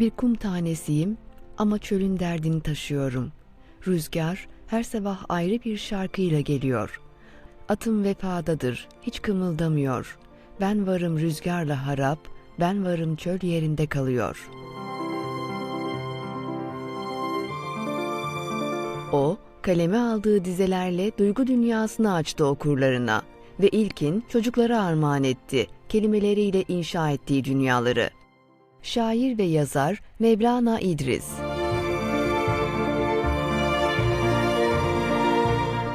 Bir kum tanesiyim ama çölün derdini taşıyorum. Rüzgar her sabah ayrı bir şarkıyla geliyor. Atım vefadadır, hiç kımıldamıyor. Ben varım rüzgarla harap, ben varım çöl yerinde kalıyor. O, kaleme aldığı dizelerle duygu dünyasını açtı okurlarına ve ilkin çocuklara armağan etti, kelimeleriyle inşa ettiği dünyaları. Şair ve yazar Mevlana İdris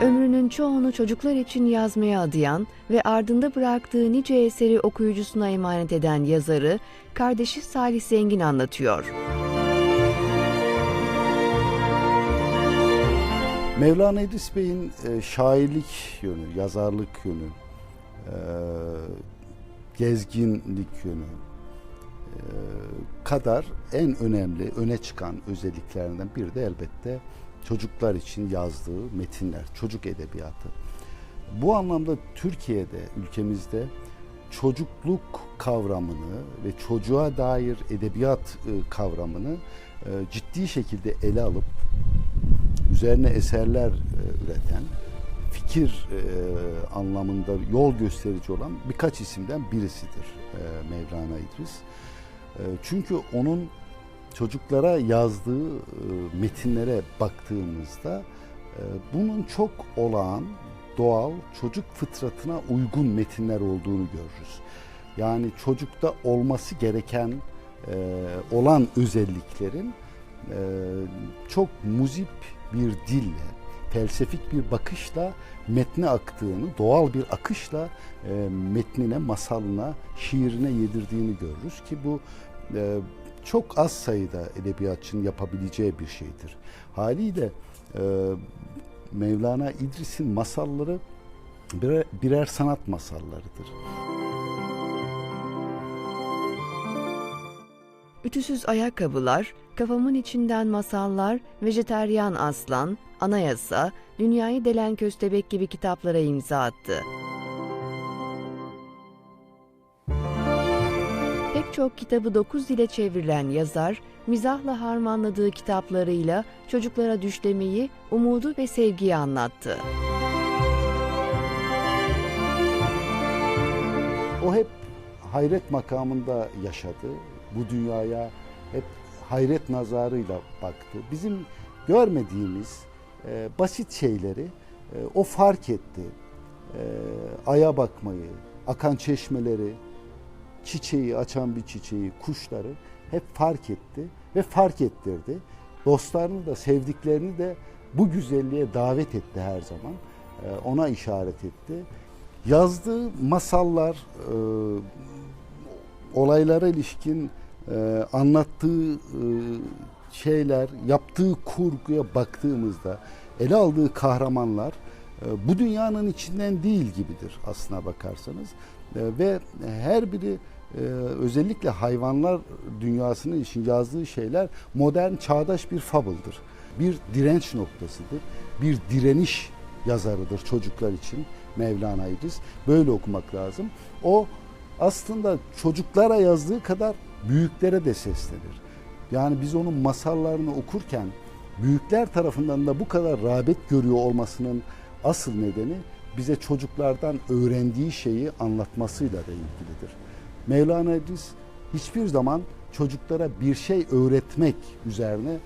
Ömrünün çoğunu çocuklar için yazmaya adayan ve ardında bıraktığı nice eseri okuyucusuna emanet eden yazarı kardeşi Salih Zengin anlatıyor. Mevlana İdris Bey'in e, şairlik yönü, yazarlık yönü, e, gezginlik yönü kadar en önemli, öne çıkan özelliklerinden biri de elbette çocuklar için yazdığı metinler, çocuk edebiyatı. Bu anlamda Türkiye'de, ülkemizde çocukluk kavramını ve çocuğa dair edebiyat e, kavramını e, ciddi şekilde ele alıp üzerine eserler e, üreten, fikir anlamında yol gösterici olan birkaç isimden birisidir Mevlana İdris. E, çünkü onun çocuklara yazdığı e, metinlere baktığımızda e, bunun çok olağan, doğal, çocuk fıtratına uygun metinler olduğunu görürüz. Yani çocukta olması gereken e, olan özelliklerin çok muzip bir dille, felsefik bir bakışla metne aktığını, doğal bir akışla e, metnine, masalına, şiirine yedirdiğini görürüz ki bu e, çok az sayıda edebiyatçının yapabileceği bir şeydir. Haliyle e, Mevlana İdris'in masalları birer, birer sanat masallarıdır. Ütüsüz ayakkabılar, kafamın içinden masallar, vejeteryan aslan, anayasa, dünyayı delen köstebek gibi kitaplara imza attı. Pek çok kitabı dokuz dile çevrilen yazar, mizahla harmanladığı kitaplarıyla çocuklara düşlemeyi, umudu ve sevgiyi anlattı. O hep hayret makamında yaşadı. Bu dünyaya hep hayret nazarıyla baktı. Bizim görmediğimiz e, basit şeyleri e, o fark etti. E, aya bakmayı, akan çeşmeleri, çiçeği, açan bir çiçeği, kuşları hep fark etti ve fark ettirdi. Dostlarını da sevdiklerini de bu güzelliğe davet etti her zaman. E, ona işaret etti. Yazdığı masallar, e, olaylara ilişkin e, anlattığı e, şeyler, yaptığı kurguya baktığımızda ele aldığı kahramanlar e, bu dünyanın içinden değil gibidir aslına bakarsanız. E, ve her biri e, özellikle hayvanlar dünyasının için yazdığı şeyler modern çağdaş bir fable'dır. Bir direnç noktasıdır. Bir direniş yazarıdır çocuklar için Mevlana İdris. Böyle okumak lazım. O aslında çocuklara yazdığı kadar büyüklere de seslenir. Yani biz onun masallarını okurken büyükler tarafından da bu kadar rağbet görüyor olmasının asıl nedeni bize çocuklardan öğrendiği şeyi anlatmasıyla da ilgilidir. Mevlana İdris hiçbir zaman çocuklara bir şey öğretmek üzerine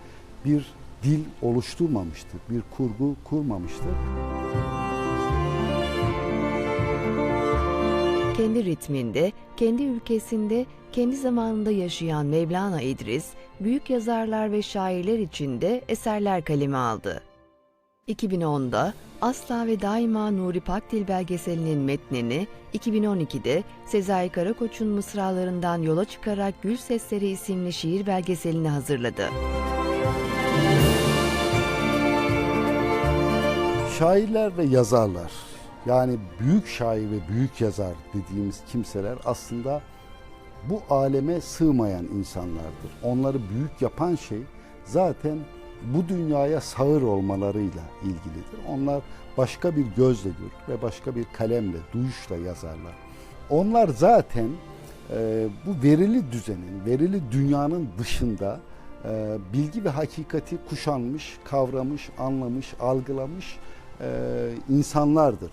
bir dil oluşturmamıştır, bir kurgu kurmamıştır. Kendi ritminde, kendi ülkesinde, kendi zamanında yaşayan Mevlana İdris, büyük yazarlar ve şairler için de eserler kaleme aldı. 2010'da Asla ve Daima Nuri Pakdil belgeselinin metnini, 2012'de Sezai Karakoç'un mısralarından yola çıkarak Gül Sesleri isimli şiir belgeselini hazırladı. Şairler ve yazarlar yani büyük şair ve büyük yazar dediğimiz kimseler aslında bu aleme sığmayan insanlardır. Onları büyük yapan şey zaten bu dünyaya sağır olmalarıyla ilgilidir. Onlar başka bir gözle görür ve başka bir kalemle, duyuşla yazarlar. Onlar zaten e, bu verili düzenin, verili dünyanın dışında e, bilgi ve hakikati kuşanmış, kavramış, anlamış, algılamış e, insanlardır.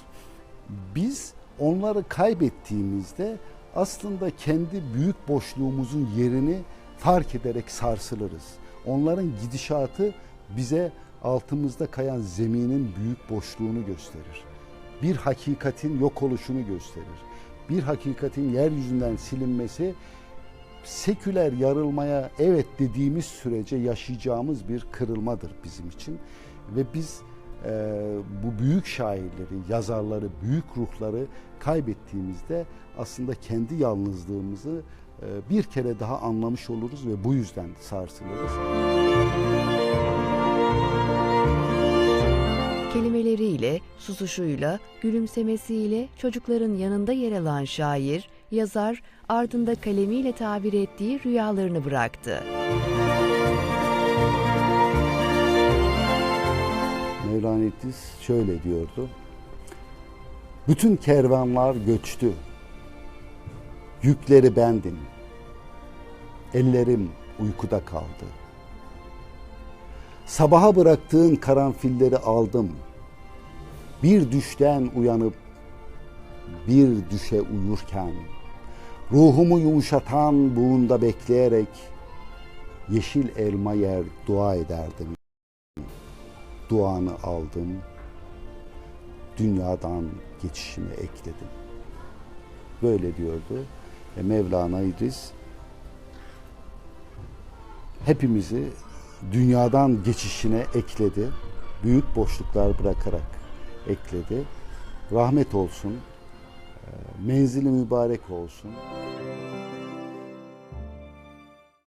Biz onları kaybettiğimizde aslında kendi büyük boşluğumuzun yerini fark ederek sarsılırız. Onların gidişatı bize altımızda kayan zeminin büyük boşluğunu gösterir. Bir hakikatin yok oluşunu gösterir. Bir hakikatin yeryüzünden silinmesi seküler yarılmaya evet dediğimiz sürece yaşayacağımız bir kırılmadır bizim için ve biz e, bu büyük şairleri, yazarları, büyük ruhları kaybettiğimizde aslında kendi yalnızlığımızı e, bir kere daha anlamış oluruz ve bu yüzden sarsılırız. Kelimeleriyle, susuşuyla, gülümsemesiyle çocukların yanında yer alan şair, yazar ardında kalemiyle tabir ettiği rüyalarını bıraktı. Mevlana şöyle diyordu. Bütün kervanlar göçtü. Yükleri bendim. Ellerim uykuda kaldı. Sabaha bıraktığın karanfilleri aldım. Bir düşten uyanıp bir düşe uyurken ruhumu yumuşatan buğunda bekleyerek yeşil elma yer dua ederdim duanı aldım. Dünyadan geçişime ekledim. Böyle diyordu. E Mevlana İdris hepimizi dünyadan geçişine ekledi. Büyük boşluklar bırakarak ekledi. Rahmet olsun. e, Menzili mübarek olsun.